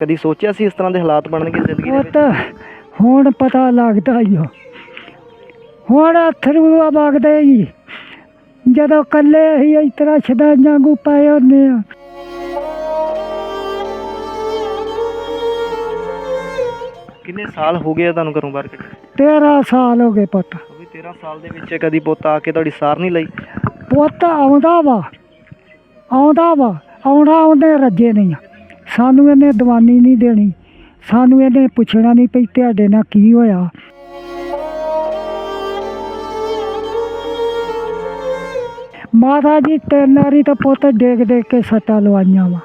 ਕਦੀ ਸੋਚਿਆ ਸੀ ਇਸ ਤਰ੍ਹਾਂ ਦੇ ਹਾਲਾਤ ਬਣਨਗੇ ਜ਼ਿੰਦਗੀ ਦੇ ਉਹ ਵਿੱਚ? ਤਾਂ ਹੁਣ ਪਤਾ ਲੱਗਦਾ ਹੀ ਹੁਣ ਅਥਰੂ ਵਗਦੇ ਹੀ ਜਦੋਂ ਕੱਲੇ ਹੀ ਇਸ ਤਰ੍ਹਾਂ ਛਦਾਈਆਂ ਗੂ ਪਏ ਹੁੰਦੇ ਆ। ਕਿੰਨੇ ਸਾਲ ਹੋ ਗਏ ਆ ਤੁਹਾਨੂੰ ਘਰੋਂ ਬਾਹਰ ਕੱਢੇ 13 ਸਾਲ ਹੋ ਗਏ ਪੁੱਤ। ਉਹ ਵੀ 13 ਸਾਲ ਦੇ ਵਿੱਚ ਕਦੀ ਪੁੱਤ ਆ ਕੇ ਤੁਹਾਡੀ ਸਾਰ ਨਹੀਂ ਲਈ? ਪੁੱਤ ਆਉਂਦਾ ਵਾ। ਆਉਂਦਾ ਵਾ। ਆਉਣਾ ਆਉਂਦੇ ਰੱਜੇ ਨਹੀਂ ਆ। ਸਾਨੂੰ ਇਹਨੇ ਦਵਾਨੀ ਨਹੀਂ ਦੇਣੀ। ਸਾਨੂੰ ਇਹਨੇ ਪੁੱਛਣਾ ਨਹੀਂ ਪਈ ਤੁਹਾਡੇ ਨਾਲ ਕੀ ਹੋਇਆ। ਮਾਤਾ ਜੀ, ਤਿੰਨ ਵਾਰੀ ਤਾਂ ਪੁੱਤ ਡੇਗ ਡੇਗ ਕੇ ਸੱਟਾਂ ਲਵਾਈਆਂ ਵਾ।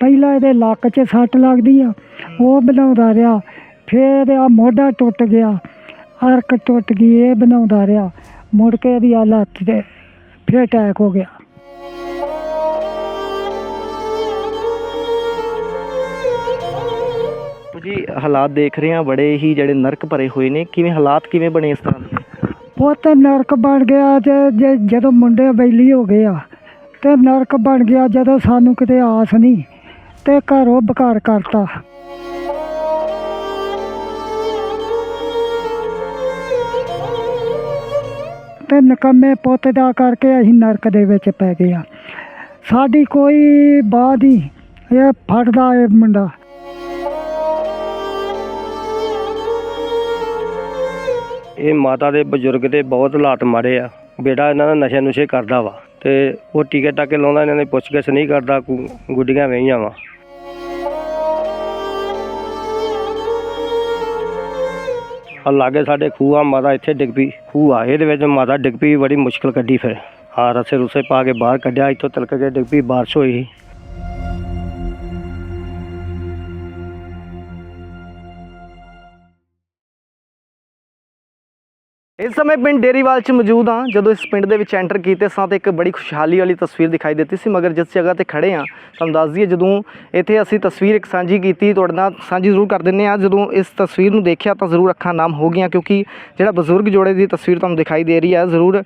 ਪਹਿਲਾਂ ਇਹਦੇ ਲੱਕ 'ਚ ਸੱਟ ਲੱਗਦੀ ਆ, ਉਹ ਬਣਾਉਂਦਾ ਰਿਹਾ। ਫਿਰ ਆ ਮੋਢਾ ਟੁੱਟ ਗਿਆ, ਅਰਕ ਟੁੱਟ ਗਈ, ਇਹ ਬਣਾਉਂਦਾ ਰਿਹਾ। ਮੁੜ ਕੇ ਇਹਦੀ ਆ ਲੱਤ ਤੇ ਫਿਰ ਅਟੈਕ ਹੋ ਗਿਆ। ਜੀ, ਹਾਲਾਤ ਦੇਖ ਰਹੇ ਆ ਬੜੇ ਹੀ ਜਿਹੜੇ ਨਰਕ ਭਰੇ ਹੋਏ ਨੇ। ਕਿਵੇਂ ਹਾਲਾਤ ਕਿਵੇਂ ਬਣੇ ਇਸ ਤਰ੍ਹਾਂ ਦੇ? ਪੁੱਤ ਨਰਕ ਬਣ ਗਿਆ ਤੇ ਜੇ- ਜਦੋਂ ਮੁੰਡੇ ਬੈਲੀ ਹੋ ਗਏ ਆ, ਤੇ ਨਰਕ ਬਣ ਗਿਆ ਜਦੋਂ ਸਾਨੂੰ ਕਿਤੇ ਆਸ ਨਹੀਂ ਤੇ ਘਰੋਂ ਬਕਾਰ ਕਰਤਾ। ਤੇ ਨਕੰਮੇ ਪੁੱਤ ਦਾ ਕਰਕੇ ਅਸੀਂ ਨਰਕ ਦੇ ਵਿੱਚ ਪੈ ਗਏ ਆ। ਸਾਡੀ ਕੋਈ ਬਾਤ ਹੀ ਇਹ ਫੜਦਾ ਇਹ ਮੁੰਡਾ। ਇਹ ਮਾਤਾ ਦੇ ਬਜ਼ੁਰਗ ਦੇ ਬਹੁਤ ਹਾਲਾਤ ਮਾੜੇ ਆ। ਬੇਟਾ ਇਹਨਾਂ ਦਾ ਨਸ਼ੇ ਨੁਸ਼ੇ ਕਰਦਾ ਵਾ ਤੇ ਉਹ ਟੀਕੇ ਟਾਕੇ ਲਾਉਂਦਾ, ਇਹਨਾਂ ਨੇ ਪੁੱਛਗਿੱਛ ਨਹੀਂ ਕਰਦਾ ਗੁੱਡੀਆਂ ਵਹੀਆਂ ਵਾ। ਆ ਲਾਗੇ ਸਾਡੇ ਖੂਹ ਆ, ਮਾਤਾ ਇੱਥੇ ਡਿੱਗ ਪਈ। ਖੂਹ ਆ, ਇਹਦੇ ਵਿੱਚ ਮਾਤਾ ਡਿੱਗ ਪਈ, ਬੜੀ ਮੁਸ਼ਕਲ ਕੱਢੀ ਫਿਰ। ਆ ਰਸੇ ਰੁਸੇ ਪਾ ਕੇ ਬਾਹਰ ਕੱਢਿਆ, ਇੱਥੋਂ ਤਿਲਕ ਕੇ ਡਿੱਗ ਪਈ, ਬਾਰਿਸ਼ ਹੋਈ ਇਸ ਸਮੇਂ ਪਿੰਡ ਡੇਰੀਵਾਲ 'ਚ ਮੌਜੂਦ ਹਾਂ। ਜਦੋਂ ਇਸ ਪਿੰਡ ਦੇ ਵਿੱਚ ਐਂਟਰ ਕੀਤੇ ਸਾਂ ਤੇ ਇੱਕ ਬੜੀ ਖੁਸ਼ਹਾਲੀ ਵਾਲੀ ਤਸਵੀਰ ਦਿਖਾਈ ਦਿੱਤੀ ਸੀ। ਮਗਰ ਜਿਸ ਜਗ੍ਹਾ ਤੇ ਖੜੇ ਹਾਂ, ਤੁਹਾਨੂੰ ਦੱਸ ਦਈਏ, ਜਦੋਂ ਇੱਥੇ ਅਸੀਂ ਤਸਵੀਰ ਇੱਕ ਸਾਂਝੀ ਕੀਤੀ, ਤੁਹਾਡੇ ਨਾਲ ਸਾਂਝੀ ਜ਼ਰੂਰ ਕਰ ਦਿੰਨੇ ਆ ਜਦੋਂ ਇਸ ਤਸਵੀਰ ਨੂੰ ਦੇਖਿਆ ਤਾਂ ਜ਼ਰੂਰ ਅੱਖਾਂ ਨਾਮ ਹੋ ਗਈਆਂ, ਕਿਉਂਕਿ ਜਿਹੜਾ ਬਜ਼ੁਰਗ ਜੋੜੇ ਦੀ ਤਸਵੀਰ ਤੁਹਾਨੂੰ ਦਿਖਾਈ ਦੇ ਰਹੀ ਹੈ, ਜ਼ਰੂਰ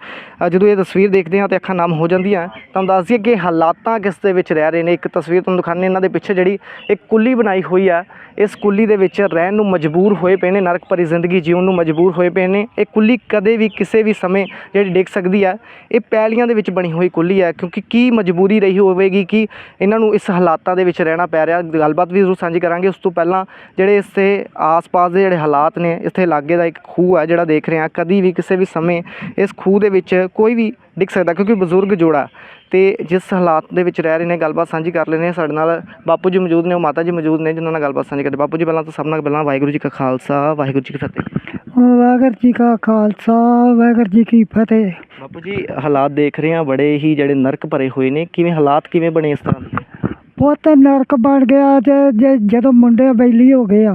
ਜਦੋਂ ਇਹ ਤਸਵੀਰ ਦੇਖਦੇ ਹਾਂ ਤੇ ਅੱਖਾਂ ਨਾਮ ਹੋ ਜਾਂਦੀਆਂ ਤੁਹਾਨੂੰ ਦੱਸ ਦਈਏ ਕਿ ਹਾਲਾਤਾਂ ਕਿਸ ਦੇ ਵਿੱਚ ਰਹਿ ਰਹੇ ਨੇ। ਇੱਕ ਤਸਵੀਰ ਤੁਹਾਨੂੰ ਦਿਖਾਣੇ ਇਹਨਾਂ ਦੇ ਪਿੱਛੇ ਜਿਹੜੀ ਇੱਕ ਕੁੱਲੀ ਬਣਾਈ ਹੋਈ ਹੈ। ਇਸ ਕੁੱਲੀ ਦੇ ਵਿੱਚ ਰਹਿਣ ਨੂੰ ਮਜਬੂਰ ਹੋਏ ਪਏ ਨੇ, ਨਰਕ ਭਰੀ ਜ਼ਿੰਦਗੀ ਜਿਉਣ ਨੂੰ ਮਜਬੂਰ ਹੋਏ ਪਏ ਨੇ। ਇਹ ਕੁੱਲੀ ਕਦੇ ਵੀ ਕਿਸੇ ਵੀ ਸਮੇਂ ਜਿਹੜੀ ਡਿੱਗ ਸਕਦੀ ਹੈ ਇਹ ਪੈਲੀਆਂ ਦੇ ਵਿੱਚ ਬਣੀ ਹੋਈ ਕੁੱਲੀ ਹੈ ਕਿਉਂਕਿ ਕੀ ਮਜਬੂਰੀ ਰਹੀ ਹੋਵੇਗੀ ਕਿ ਇਹਨਾਂ ਨੂੰ ਇਸ ਹਾਲਾਤਾਂ ਦੇ ਵਿੱਚ ਰਹਿਣਾ ਪੈ ਰਿਹਾ, ਗੱਲਬਾਤ ਵੀ ਜ਼ਰੂਰ ਸਾਂਝੀ ਕਰਾਂਗੇ। ਉਸ ਤੋਂ ਪਹਿਲਾਂ ਜਿਹੜੇ ਇਸੇ ਆਸ-ਪਾਸ ਦੇ ਜਿਹੜੇ ਹਾਲਾਤ ਨੇ, ਇੱਥੇ ਲਾਗੇ ਦਾ ਇੱਕ ਖੂਹ ਹੈ ਜਿਹੜਾ ਦੇਖ ਰਹੇ ਹਾਂ ਕਦੀ ਵੀ ਕਿਸੇ ਵੀ ਸਮੇਂ ਇਸ ਖੂਹ ਦੇ ਵਿੱਚ ਕੋਈ ਵੀ ਡਿੱਗ ਸਕਦਾ, ਕਿਉਂਕਿ ਬਜ਼ੁਰਗ ਜੋੜਾ ਤੇ ਜਿਸ ਹਾਲਾਤ ਦੇ ਵਿੱਚ ਰਹਿ ਰਹੇ ਨੇ, ਗੱਲਬਾਤ ਸਾਂਝੀ ਕਰ ਲੈਣੇ ਸਾਡੇ ਨਾਲ ਬਾਪੂ ਜੀ ਮੌਜੂਦ ਨੇ, ਉਹ ਮਾਤਾ ਜੀ ਮੌਜੂਦ ਨੇ, ਜਿਨ੍ਹਾਂ ਨਾਲ ਗੱਲਬਾਤ ਸਾਂਝੀ ਕਰਦੇ ਬਾਪੂ ਜੀ, ਪਹਿਲਾਂ ਤਾਂ ਸਭ ਨਾਲ ਪਹਿਲਾਂ ਵਾਹਿਗੁਰੂ ਜੀ ਕਾ ਖਾਲਸਾ, ਵਾਹਿਗੁਰੂ ਜੀ ਕੀ ਫਤਿਹ। ਵਾਹਿਗੁਰੂ ਜੀ ਕਾ ਖਾਲਸਾ ਵਾਹਿਗੁਰੂ ਜੀ ਕੀ ਫਤਿਹ। ਬਾਪੂ ਜੀ ਹਾਲਾਤ ਦੇਖ ਰਹੇ ਆ ਬੜੇ ਹੀ ਜਿਹੜੇ ਨਰਕ ਭਰੇ ਹੋਏ ਨੇ। ਕਿਵੇਂ ਹਾਲਾਤ ਕਿਵੇਂ ਬਣੇ ਇਸ ਤਰ੍ਹਾਂ ਦੇ? ਪੁੱਤ ਨਰਕ ਬਣ ਗਿਆ ਜੇ ਜਦੋਂ ਮੁੰਡੇ ਬੈਲੀ ਹੋ ਗਏ ਆ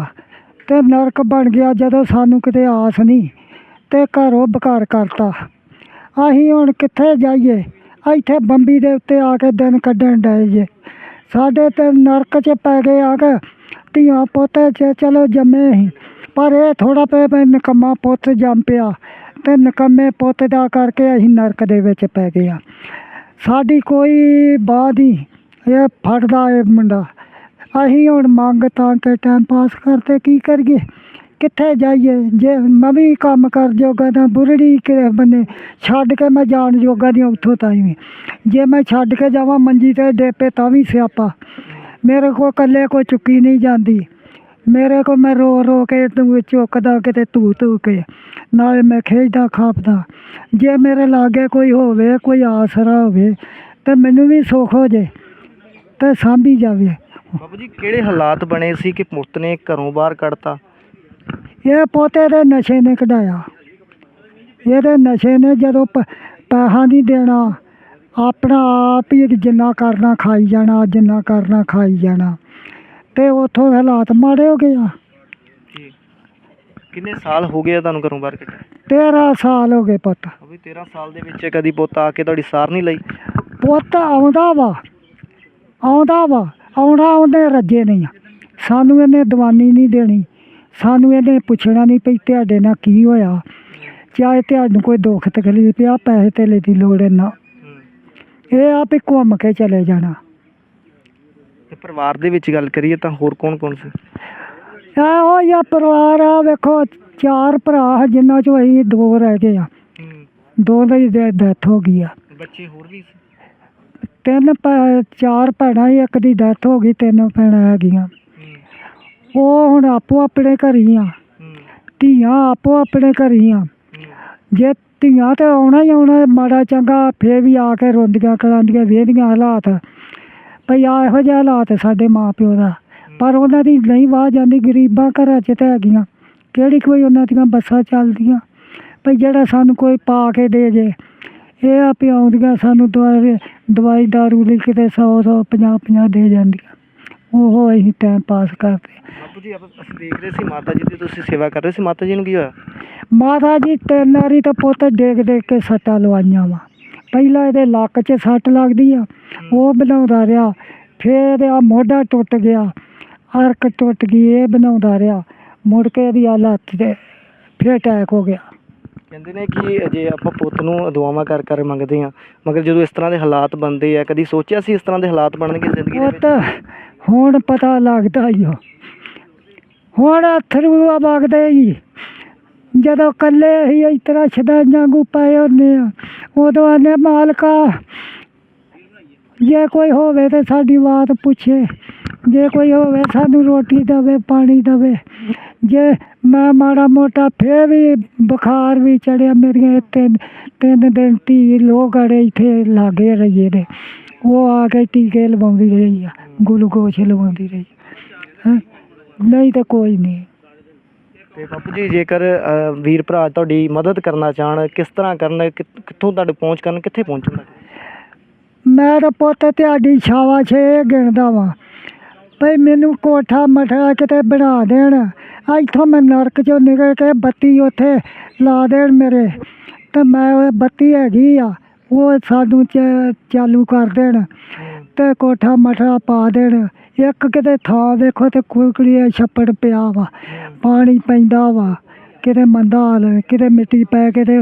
ਤੇ ਨਰਕ ਬਣ ਗਿਆ ਜਦੋਂ ਸਾਨੂੰ ਕਿਤੇ ਆਸ ਨਹੀਂ ਤੇ ਘਰੋਂ ਬਕਾਰ ਕਰਤਾ। ਅਸੀਂ ਹੁਣ ਕਿੱਥੇ ਜਾਈਏ? ਇੱਥੇ ਬੰਬੀ ਦੇ ਉੱਤੇ ਆ ਕੇ ਦਿਨ ਕੱਢਣ ਡਏ ਜੇ। ਸਾਡੇ ਤੇ ਨਰਕ 'ਚ ਪੈ ਗਏ ਆ ਕੇ ਧੀਆਂ ਪੁੱਤ ਚ ਚਲੋ ਜੰਮੇ ਸੀ ਪਰ ਇਹ ਥੋੜਾ ਪੈ ਨਿਕੰਮਾ ਪੁੱਤ ਜੰਮ ਪਿਆ ਤੇ ਨਿਕੰਮੇ ਪੁੱਤ ਦਾ ਕਰਕੇ ਅਸੀਂ ਨਰਕ ਦੇ ਵਿੱਚ ਪੈ ਗਏ ਆ ਸਾਡੀ ਕੋਈ ਬਾਤ ਹੀ ਇਹ ਫੜਦਾ ਇਹ ਮੁੰਡਾ। ਅਸੀਂ ਹੁਣ ਮੰਗ ਤਾਂ ਕੇ ਟਾਈਮ ਪਾਸ ਕਰਤੇ ਕੀ ਕਰੀਏ? ਕਿੱਥੇ ਜਾਈਏ? ਜੇ ਮੈਂ ਵੀ ਕੰਮ ਕਰ ਜੋਗਾ ਤਾਂ ਬੁਰੜੀ ਕਿਸੇ ਬੰਨੇ ਛੱਡ ਕੇ ਮੈਂ ਜਾਣ ਜੋਗਾ ਦੀ ਉੱਥੋਂ ਤਾਈ ਵੀ। ਜੇ ਮੈਂ ਛੱਡ ਕੇ ਜਾਵਾਂ ਮੰਜੀ ਤੇ ਡੇਪੇ ਤਾਂ ਵੀ ਸਿਆਪਾ। ਮੇਰੇ ਕੋਲ ਇਕੱਲੇ ਕੋਈ ਚੁੱਕੀ ਨਹੀਂ ਜਾਂਦੀ। ਮੇਰੇ ਕੋ ਮੈਂ ਰੋ ਰੋ ਕੇ ਤੂੰ ਚੁੱਕਦਾ ਕਿਤੇ ਤੂੰ ਤੂੰ ਕੇ। ਨਾਲੇ ਮੈਂ ਖੇਡਦਾ ਖਾਪਦਾ। ਜੇ ਮੇਰੇ ਲਾਗੇ ਕੋਈ ਹੋਵੇ ਕੋਈ ਆਸਰਾ ਹੋਵੇ ਤੇ ਮੈਨੂੰ ਵੀ ਸੁੱਖ ਹੋ ਜੇ ਤੇ ਸਾਂਭੀ ਜਾਵੇ। ਬਾਪੂ ਜੀ ਕਿਹੜੇ ਹਾਲਾਤ ਬਣੇ ਸੀ ਕਿ ਪੁੱਤ ਨੇ ਘਰੋਂ ਬਾਹਰ ਕੱਢਤਾ? ਇਹ ਪੋਤੇ ਦੇ ਨਸ਼ੇ ਨੇ ਕਢਾਇਆ। ਇਹਦੇ ਨਸ਼ੇ ਨੇ ਜਦੋਂ ਪੈਸਾ ਨਹੀਂ ਦੇਣਾ ਆਪਣਾ ਆਪ ਹੀ ਜਿੰਨਾ ਕਰਨਾ ਖਾਈ ਜਾਣਾ ਜਿੰਨਾ ਕਰਨਾ ਖਾਈ ਜਾਣਾ। ਤੇ ਉਥੋਂ ਹਾਲਾਤ ਮਾੜੇ ਹੋ ਗਏ ਆ। ਜੀ ਕਿੰਨੇ ਸਾਲ ਹੋ ਗਏ ਆ ਤੁਹਾਨੂੰ ਘਰੋਂ ਬਾਹਰ ਕੱਢੇ 13 ਸਾਲ ਹੋ ਗਏ ਪੁੱਤ। ਵੀ 13 ਸਾਲ ਦੇ ਵਿੱਚ ਕਦੀ ਪੁੱਤ ਆ ਕੇ ਤੁਹਾਡੀ ਸਾਰ ਨਹੀਂ ਲਈ? ਪੁੱਤ ਆਉਂਦਾ ਵਾ ਆਉਂਦਾ ਵਾ ਆਉਣਾ ਆਉਂਦੇ ਰੱਜੇ ਨਹੀਂ ਆ। ਸਾਨੂੰ ਇਹਨੇ ਦਵਾਨੀ ਨਹੀਂ ਦੇਣੀ ਸਾਨੂੰ ਇਹਨੇ ਪੁੱਛਣਾ ਨਹੀਂ ਪਈ ਤੁਹਾਡੇ ਨਾਲ ਕੀ ਹੋਇਆ। ਚਾਹੇ ਤੁਹਾਨੂੰ ਕੋਈ ਦੁੱਖ ਤਕਲੀਫ ਆ ਪੈਸੇ ਧੇਲੇ ਦੀ ਲੋੜ ਹੈ। ਨਾ ਇਹ ਆ ਵੀ ਘੁੰਮ ਕੇ ਚਲੇ ਜਾਣਾ। ਤੇ ਪਰਿਵਾਰ ਦੇ ਵਿੱਚ ਗੱਲ ਕਰੀਏ ਤਾਂ ਹੋਰ ਕੌਣ ਕੌਣ ਸੀ? ਇਹੋ ਜਿਹਾ ਪਰਿਵਾਰ ਆ ਵੇਖੋ ਚਾਰ ਭਰਾ ਜਿੰਨਾ ਚੋਂ ਅਸੀਂ ਦੋ ਰਹਿ ਗਏ ਆ। ਦੋ ਦੀ ਡੈਥ ਹੋ ਗਈ ਆ। ਬੱਚੇ ਹੋਰ ਵੀ ਸੀ? ਤਿੰਨ ਭੈ- ਚਾਰ ਭੈਣਾਂ ਸੀ, ਇੱਕ ਦੀ ਡੈਥ ਹੋ ਗਈ ਤਿੰਨ ਭੈਣਾਂ ਹੈਗੀਆਂ ਉਹ ਹੁਣ ਆਪੋ ਆਪਣੇ ਘਰ ਹੀ ਆ। ਧੀਆਂ ਆਪੋ ਆਪਣੇ ਘਰ ਹੀ ਆ। ਜੇ ਧੀਆਂ ਤੇ ਆਉਣਾ ਹੀ ਆਉਣਾ ਮਾੜਾ ਚੰਗਾ ਫੇਰ ਵੀ ਆ ਕੇ ਰੋਂਦੀਆਂ ਕਰਾਂਦੀਆਂ ਵੇਹਦੀਆਂ ਹਾਲਾਤ। ਭਈ ਆ ਇਹੋ ਜਿਹੇ ਹਾਲਾਤ ਸਾਡੇ ਮਾਂ ਪਿਓ ਦਾ। ਪਰ ਉਹਨਾਂ ਦੀ ਨਹੀਂ ਵਾਹ ਜਾਂਦੀ ਗਰੀਬਾਂ ਘਰਾਂ 'ਚ ਤਾਂ ਹੈਗੀਆਂ। ਕਿਹੜੀ ਕੋਈ ਉਹਨਾਂ ਦੀਆਂ ਬੱਸਾਂ ਚੱਲਦੀਆਂ? ਭਈ ਜਿਹੜਾ ਸਾਨੂੰ ਕੋਈ ਪਾ ਕੇ ਦੇ ਜੇ ਇਹ ਆ ਵੀ ਆਉਂਦੀਆਂ ਸਾਨੂੰ ਦਵਾਈ ਦਵਾਈ ਦਾਰੂ ਲਈ ਕਿਤੇ 100 100 50 50 ਦੇ ਜਾਂਦੀਆਂ। ਉਹ ਅਸੀਂ ਟਾਈਮ ਪਾਸ ਕਰਦੇ। ਬਾਪੂ ਜੀ ਆਪਾਂ ਅਸੀਂ ਦੇਖ ਰਹੇ ਸੀ ਮਾਤਾ ਜੀ ਦੀ ਤੁਸੀਂ ਸੇਵਾ ਕਰ ਰਹੇ ਸੀ। ਮਾਤਾ ਜੀ ਨੂੰ ਕੀ ਹੋਇਆ? ਮਾਤਾ ਜੀ ਤਿੰਨ ਵਾਰੀ ਤਾਂ ਪੁੱਤ ਡੇਗ ਡੇਗ ਕੇ ਸੱਟਾਂ ਲਵਾਈਆਂ ਵਾ। ਪਹਿਲਾਂ ਇਹਦੇ ਲੱਕ 'ਚ ਸੱਟ ਲੱਗਦੀ ਆ ਉਹ ਬਣਾਉਂਦਾ ਰਿਹਾ। ਫਿਰ ਇਹਦੇ ਆ ਮੋਢਾ ਟੁੱਟ ਗਿਆ ਅਰਕ ਟੁੱਟ ਗਈ ਇਹ ਬਣਾਉਂਦਾ ਰਿਹਾ। ਮੁੜ ਕੇ ਇਹਦੀ ਆ ਲੱਤ ਤੇ ਫਿਰ ਅਟੈਕ ਹੋ ਗਿਆ। ਕਹਿੰਦੇ ਨੇ ਕਿ ਜੇ ਆਪਾਂ ਪੁੱਤ ਨੂੰ ਦੁਆਵਾਂ ਕਰ ਕਰ ਮੰਗਦੇ ਆ ਮਗਰ ਜਦੋਂ ਇਸ ਤਰ੍ਹਾਂ ਦੇ ਹਾਲਾਤ ਬਣਦੇ ਆ ਕਦੀ ਸੋਚਿਆ ਸੀ ਇਸ ਤਰ੍ਹਾਂ ਦੇ ਹਾਲਾਤ ਬਣਨਗੇ ਜ਼ਿੰਦਗੀ ਦੇ ਉਹ ਵਿੱਚ ਹੁਣ ਪਤਾ ਲੱਗਦਾ ਹੀ ਹੁਣ ਅਥਰੂ ਆ ਵਗਦੇ ਹੀ ਜਦੋਂ ਇਕੱਲੇ ਹੀ ਇਸ ਤਰ੍ਹਾਂ ਛਦਾਈਆਂ ਗੂ ਪਏ ਹੁੰਦੇ ਆ, ਉਦੋਂ ਆਨੇ ਮਾਲਕਾ, ਜੇ ਕੋਈ ਹੋਵੇ ਤੇ ਸਾਡੀ ਬਾਤ ਪੁੱਛੇ, ਜੇ ਕੋਈ ਹੋਵੇ ਸਾਨੂੰ ਰੋਟੀ ਦੇਵੇ, ਪਾਣੀ ਦੇਵੇ। ਜੇ ਮੈਂ ਮਾੜਾ ਮੋਟਾ ਫੇਰ ਵੀ ਬੁਖਾਰ ਵੀ ਚੜਿਆ, ਮੇਰੀਆਂ ਤਿੰਨ ਤਿੰਨ ਦਿਨ ਟੀ ਲੋਕ ਅੜੇ ਇੱਥੇ ਲਾਗੇ ਰਹੀਏ ਨੇ, ਉਹ ਆ ਕੇ ਟੀਕੇ ਲਵਾਉਂਦੀ ਰਹੀ ਆ, ਗਲੂਕੋਸ਼ ਲਵਾਉਂਦੀ ਰਹੀ ਹੈਂ? ਨਹੀਂ ਤਾਂ ਕੋਈ ਨਹੀਂ। ਤੇ ਬਾਪੂ ਜੀ ਜੇਕਰ ਵੀਰ ਭਰਾ ਤੁਹਾਡੀ ਮਦਦ ਕਰਨਾ ਚਾਹਣ ਕਿਸ ਤਰ੍ਹਾਂ ਕਰਨ ਕਿੱਥੋਂ ਤੁਹਾਡੇ ਪਹੁੰਚ ਕਰਨ ਕਿੱਥੇ ਪਹੁੰਚਣ? ਮੈਂ ਤਾਂ ਪੁੱਤ ਤੁਹਾਡੀ ਸ਼ਾਬਾਸ਼ ਇਹ ਗਿਣਦਾ ਵਾਂ। ਭਈ ਮੈਨੂੰ ਕੋਠਾ ਮਠਾ ਕਿਤੇ ਬਣਾ ਦੇਣ। ਇੱਥੋਂ ਮੈਂ ਨਰਕ ਚੋਂ ਨਿਕਲ ਕੇ ਬੱਤੀ ਉੱਥੇ ਲਾ ਦੇਣ ਮੇਰੇ। ਤੇ ਮੈਂ ਉਹ ਬੱਤੀ ਹੈਗੀ ਆ ਉਹ ਸਾਨੂੰ ਚ- ਚਾਲੂ ਕਰ ਦੇਣ। ਤੇ ਕੋਠਾ ਮਠਾ ਪਾ ਦੇਣ। ਇੱਕ ਕਿਤੇ ਥਾਂ ਵੇਖੋ ਤੇ ਕੁਕੜੀ ਛੱਪੜ ਪਿਆ ਵਾ, ਪਾਣੀ ਪੈਂਦਾ ਵਾ, ਕਿਤੇ ਮੰਦਾ ਹਾਲ ਕਿਤੇ ਮਿੱਟੀ ਪੈ ਕੇ ਤੇ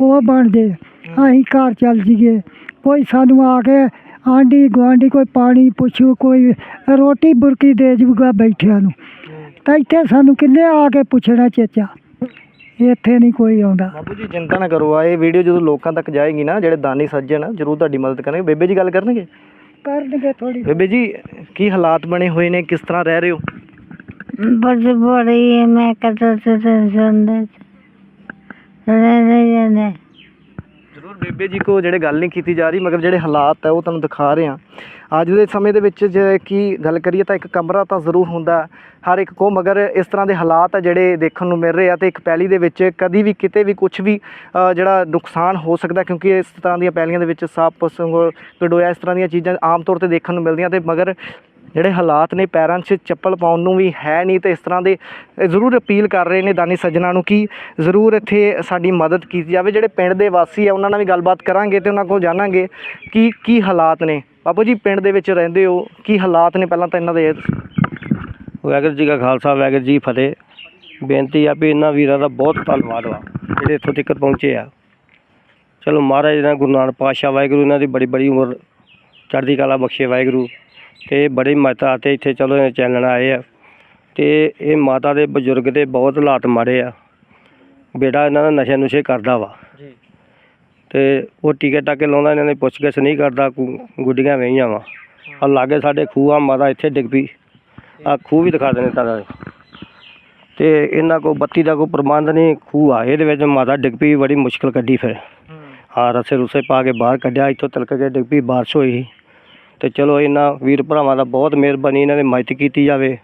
ਉਹ ਬਣ ਜੇ, ਅਸੀਂ ਘਰ ਚੱਲ ਜੀਏ, ਕੋਈ ਸਾਨੂੰ ਆ ਕੇ ਆਂਢੀ ਗੁਆਂਢੀ ਕੋਈ ਪਾਣੀ ਪੁੱਛੂ, ਕੋਈ ਰੋਟੀ ਬੁਰਕੀ ਦੇ ਜੂਗਾ ਬੈਠਿਆਂ ਨੂੰ, ਤਾਂ ਇੱਥੇ ਸਾਨੂੰ ਕਿੰਨੇ ਆ ਕੇ ਪੁੱਛਣਾ ਚੇਚਾ, ਇੱਥੇ ਨਹੀਂ ਕੋਈ ਆਉਂਦਾ। ਬਾਪੂ ਜੀ, ਚਿੰਤਾ ਨਾ ਕਰੋ ਆ ਇਹ ਵੀਡੀਓ ਜਦੋਂ ਲੋਕਾਂ ਤੱਕ ਜਾਏਗੀ ਨਾ, ਜਿਹੜੇ ਦਾਨੀ ਸੱਜਣ ਆ, ਜਰੂਰ ਤੁਹਾਡੀ ਮਦਦ ਕਰਨਗੇ। ਬੇਬੇ ਜੀ ਗੱਲ ਕਰਨਗੇ? ਕਰਨਗੇ ਥੋੜੀ ਬੇਬੇ ਜੀ ਕੀ ਹਾਲਾਤ ਬਣੇ ਹੋਏ ਨੇ? ਕਿਸ ਤਰ੍ਹਾਂ ਰਹਿ ਰਹੇ ਹੋ? ਬੜੀ ਬੜੀ ਮੈਂ ਕਦੋਂ ਤੋਂ ਸੁਣਦੇ ਰਹਿ ਜ਼ਰੂਰ ਬੇਬੇ ਜੀ ਕੋ ਜਿਹੜੇ ਗੱਲ ਨਹੀਂ ਕੀਤੀ ਜਾ ਰਹੀ, ਮਗਰ ਜਿਹੜੇ ਹਾਲਾਤ ਹੈ ਉਹ ਤੁਹਾਨੂੰ ਦਿਖਾ ਰਹੇ ਹਾਂ। ਅੱਜ ਦੇ ਸਮੇਂ ਦੇ ਵਿੱਚ ਜੇ ਕੀ ਗੱਲ ਕਰੀਏ ਤਾਂ ਇੱਕ ਕਮਰਾ ਤਾਂ ਜ਼ਰੂਰ ਹੁੰਦਾ ਹਰ ਇੱਕ ਕੋ ਮਗਰ ਇਸ ਤਰ੍ਹਾਂ ਦੇ ਹਾਲਾਤ ਆ ਜਿਹੜੇ ਦੇਖਣ ਨੂੰ ਮਿਲ ਰਹੇ ਆ ਤੇ ਇੱਕ ਪੈਲੀ ਦੇ ਵਿੱਚ ਕਦੀ ਵੀ ਕਿਤੇ ਵੀ ਕੁਝ ਵੀ ਜਿਹੜਾ ਨੁਕਸਾਨ ਹੋ ਸਕਦਾ ਕਿਉਂਕਿ ਇਸ ਤਰ੍ਹਾਂ ਦੀਆਂ ਪੈਲੀਆਂ ਦੇ ਵਿੱਚ ਸੱਪ ਸੰਗੋ ਗਡੋਇਆ ਇਸ ਤਰ੍ਹਾਂ ਦੀਆਂ ਚੀਜ਼ਾਂ ਆਮ ਤੌਰ ਤੇ ਦੇਖਣ ਨੂੰ ਮਿਲਦੀਆਂ ਤੇ ਮਗਰ ਜਿਹੜੇ ਹਾਲਾਤ ਨੇ, ਪੈਰਾਂ 'ਚ ਚੱਪਲ ਪਾਉਣ ਨੂੰ ਵੀ ਹੈ ਨਹੀਂ ਤੇ ਇਸ ਤਰ੍ਹਾਂ ਦੇ ਇਹ ਜ਼ਰੂਰ ਅਪੀਲ ਕਰ ਰਹੇ ਨੇ ਦਾਨੀ ਸੱਜਣਾ ਨੂੰ ਕਿ ਜ਼ਰੂਰ ਇੱਥੇ ਸਾਡੀ ਮਦਦ ਕੀਤੀ ਜਾਵੇ। ਜਿਹੜੇ ਪਿੰਡ ਦੇ ਵਾਸੀ ਆ, ਉਹਨਾਂ ਨਾਲ ਵੀ ਗੱਲਬਾਤ ਕਰਾਂਗੇ ਤੇ ਉਹਨਾਂ ਕੋਲ ਜਾਣਾਂਗੇ ਕਿ, ਕੀ ਹਾਲਾਤ ਨੇ। ਬਾਪੂ ਜੀ, ਪਿੰਡ ਦੇ ਵਿੱਚ ਰਹਿੰਦੇ ਹੋ, ਕੀ ਹਾਲਾਤ ਨੇ ਪਹਿਲਾਂ ਤਾਂ ਇਹਨਾਂ ਦੇ? ਵਾਹਿਗੁਰੂ ਜੀ ਕਾ ਖਾਲਸਾ ਵਾਹਿਗੁਰੂ ਜੀ ਫਤਿਹ। ਬੇਨਤੀ ਆ ਵੀ ਇਹਨਾਂ ਵੀਰਾਂ ਦਾ ਬਹੁਤ ਧੰਨਵਾਦ ਵਾ, ਜਿਹੜੇ ਇੱਥੋਂ ਤੱਕ ਪਹੁੰਚੇ ਆ। ਚਲੋ ਮਹਾਰਾਜ ਦਾ ਗੁਰੂ ਨਾਨਕ ਪਾਤਸ਼ਾਹ, ਵਾਹਿਗੁਰੂ, ਇਹਨਾਂ ਦੀ ਬੜੀ ਬੜੀ ਉਮਰ, ਚੜ੍ਹਦੀ ਕਲਾ ਬਖਸ਼ੇ ਵਾਹਿਗੁਰੂ। ਤੇ ਬੜੀ ਮਹੱਤਤਾ ਤੇ ਇੱਥੇ ਚਲੋ ਚੱਲਣ ਆਏ ਆ। ਤੇ ਇਹ ਮਾਤਾ ਦੇ ਬਜ਼ੁਰਗ ਦੇ ਬਹੁਤ ਹਾਲਾਤ ਮਾੜੇ ਆ। ਬੇਟਾ ਇਹਨਾਂ ਦਾ ਨਸ਼ੇ ਨੁਸ਼ੇ ਕਰਦਾ ਵਾ। ਜੀ। ਤੇ ਉਹ ਟੀਕੇ ਟਾਕੇ ਲਾਉਂਦਾ ਇਹਨਾਂ ਨੇ ਪੁੱਛਗਿੱਛ ਨਹੀਂ ਕਰਦਾ ਗੁੱਡੀਆਂ ਵਹੀਆਂ ਵਾ। ਆ ਲਾਗੇ ਸਾਡੇ ਖੂਹ ਆ ਮਾਤਾ ਇੱਥੇ ਡਿੱਗ ਪਈ। ਆ ਖੂਹ ਵੀ ਦਿਖਾ ਦੇਣੇ ਤਾਰਾ ਤੇ ਇਹਨਾਂ ਕੋ ਬੱਤੀ ਦਾ ਕੋਈ ਪ੍ਰਬੰਧ ਨਹੀਂ ਖੂਹ ਆ ਇਹਦੇ ਵਿੱਚ ਮਾਤਾ ਡਿੱਗ ਪਈ ਬੜੀ ਮੁਸ਼ਕਲ ਕੱਢੀ ਫਿਰ। ਆ ਰਸੇ ਰੁਸੇ ਪਾ ਕੇ ਬਾਹਰ ਕੱਢਿਆ ਇੱਥੋਂ ਤਿਲਕ ਕੇ ਡਿੱਗ ਪਈ ਬਾਰਿਸ਼ ਹੋਈ। ਤੇ ਚਲੋ ਇਹਨਾਂ ਵੀਰ ਭਰਾਵਾਂ ਦਾ ਬਹੁਤ ਮਿਹਰਬਾਨੀ ਇਹਨਾਂ ਦੀ ਮਦਦ ਕੀਤੀ ਜਾਵੇ।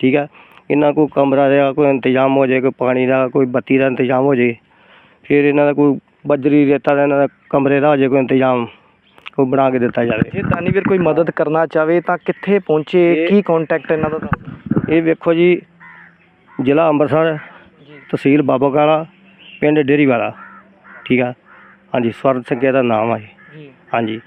ਠੀਕ ਹੈ? ਇਹਨਾਂ ਕੋ ਕਮਰਾ ਦਾ ਕੋਈ ਇੰਤਜ਼ਾਮ ਹੋ ਜਾਏ ਕੋਈ ਪਾਣੀ ਦਾ ਕੋਈ ਬੱਤੀ ਦਾ ਇੰਤਜ਼ਾਮ ਹੋ ਜਾਏ ਫਿਰ ਇਹਨਾਂ ਦਾ ਕੋਈ ਬੱਜਰੀ ਰੇਤਾ ਦਾ ਇਹਨਾਂ ਦਾ ਕਮਰੇ ਦਾ ਹੋ ਜਾਏ ਕੋਈ ਇੰਤਜ਼ਾਮ ਕੋਈ ਬਣਾ ਕੇ ਦਿੱਤਾ ਜਾਵੇ। ਜੇ ਦਾਨੀ ਵੀਰ ਕੋਈ ਮਦਦ ਕਰਨਾ ਚਾਹਵੇ ਤਾਂ ਕਿੱਥੇ ਪਹੁੰਚੇ? ਕੀ ਕੰਟੈਕਟ ਇਹਨਾਂ ਦਾ। ਇਹ ਵੇਖੋ ਜੀ ਜ਼ਿਲ੍ਹਾ ਅੰਮ੍ਰਿਤਸਰ ਤਹਿਸੀਲ ਬਾਬਾ ਕਾਲਾ ਪਿੰਡ ਡੇਰੀ ਵਾਲਾ ਠੀਕ ਆ? ਹਾਂਜੀ ਸਵਰਨ ਸਿੰਘ ਦਾ ਨਾਮ ਆ ਜੀ। ਹਾਂਜੀ।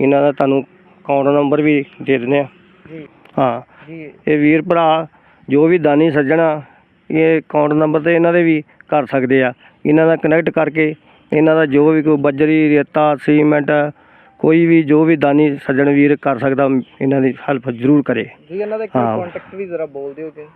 ਇਹਨਾਂ ਦਾ ਤੁਹਾਨੂੰ ਅਕਾਊਂਟ ਨੰਬਰ ਵੀ ਦੇ ਦਿੰਦੇ ਆ। ਜੀ। ਹਾਂ। ਜੀ। ਇਹ ਵੀਰ ਭਰਾ ਜੋ ਵੀ ਦਾਨੀ ਸੱਜਣਾ ਇਹ ਅਕਾਊਂਟ ਨੰਬਰ ਤੇ ਇਹਨਾਂ ਦੇ ਵੀ ਕਰ ਸਕਦੇ ਆ। ਇਹਨਾਂ ਦਾ ਕਨੈਕਟ ਕਰਕੇ ਇਹਨਾਂ ਦਾ ਜੋ ਵੀ ਕੋਈ ਬੱਜਰੀ ਰੇਤਾ ਸੀਮੈਂਟ ਕੋਈ ਵੀ ਜੋ ਵੀ ਦਾਨੀ ਸੱਜਣ ਵੀਰ ਕਰ ਸਕਦਾ ਇਹਨਾਂ ਦੀ ਹੈਲਪ ਜ਼ਰੂਰ ਕਰੇ। ਜੀ ਇਹਨਾਂ ਦਾ ਹਾਂ। ਕੰਟੈਕਟ ਵੀ ਜ਼ਰਾ ਬੋਲ ਦਿਓ ਜੀ।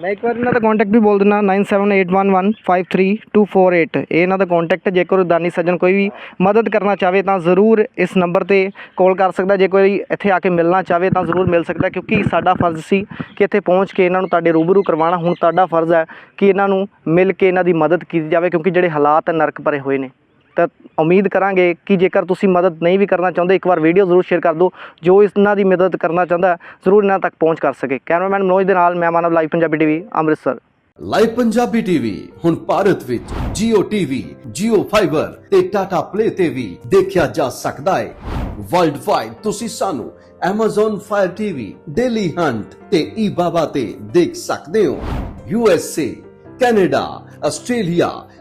ਮੈਂ ਇੱਕ ਵਾਰ ਇਹਨਾਂ ਦਾ ਕੰਟੈਕਟ ਵੀ ਬੋਲ ਦਿੰਦਾ 9781153248 ਇਹ ਇਹਨਾਂ ਦਾ ਕੰਟੈਕਟ ਜੇਕਰ ਦਾਨੀ ਸੱਜਣ ਕੋਈ ਵੀ ਮਦਦ ਕਰਨਾ ਚਾਹਵੇ ਤਾਂ ਜ਼ਰੂਰ ਇਸ ਨੰਬਰ ਤੇ ਕਾਲ ਕਰ ਸਕਦਾ, ਜੇ ਕੋਈ ਇੱਥੇ ਆ ਕੇ ਮਿਲਣਾ ਚਾਹਵੇ ਤਾਂ ਜ਼ਰੂਰ ਮਿਲ ਸਕਦਾ, ਕਿਉਂਕਿ ਸਾਡਾ ਫਰਜ਼ ਸੀ ਕਿ ਇੱਥੇ ਪਹੁੰਚ ਕੇ ਇਹਨਾਂ ਨੂੰ ਤੁਹਾਡੇ ਰੂਬਰੂ ਕਰਵਾਉਣਾ। ਹੁਣ ਤੁਹਾਡਾ ਫਰਜ਼ ਹੈ ਕਿ ਇਹਨਾਂ ਨੂੰ ਮਿਲ ਕੇ ਇਹਨਾਂ ਦੀ ਮਦਦ ਕੀਤੀ ਜਾਵੇ, ਕਿਉਂਕਿ ਜਿਹੜੇ ਹਾਲਾਤ ਨਰਕ ਭਰੇ ਹੋਏ ਨੇ। ਤਾਂ ਉਮੀਦ ਕਰਾਂਗੇ ਕਿ ਜੇਕਰ ਤੁਸੀਂ ਮਦਦ ਨਹੀਂ ਵੀ ਕਰਨਾ ਚਾਹੁੰਦੇ ਇੱਕ ਵਾਰ ਵੀਡੀਓ ਜ਼ਰੂਰ ਸ਼ੇਅਰ ਕਰ ਦਿਓ ਜੋ ਇਹਨਾਂ ਦੀ ਮਦਦ ਕਰਨਾ ਚਾਹੁੰਦਾ ਜ਼ਰੂਰ ਇਹਨਾਂ ਤੱਕ ਪਹੁੰਚ ਕਰ ਸਕੇ। ਕੈਮਰਾਮੈਨ ਮਨੋਜ ਦੇ ਨਾਲ ਮੈਂ Manav live Punjabi TV Amritsar. Live Punjabi TV ਹੁਣ ਭਾਰਤ ਵਿੱਚ Jio TV, Jio Fiber ਤੇ Tata Play ਤੇ ਵੀ ਦੇਖਿਆ ਜਾ ਸਕਦਾ ਹੈ। ਵਰਲਡ ਵਾਈਡ ਤੁਸੀਂ ਸਾਨੂੰ Amazon Fire TV, Daily Hunt ਤੇ eBaba ਤੇ ਦੇਖ ਸਕਦੇ ਹੋ। USA, Canada, Australia,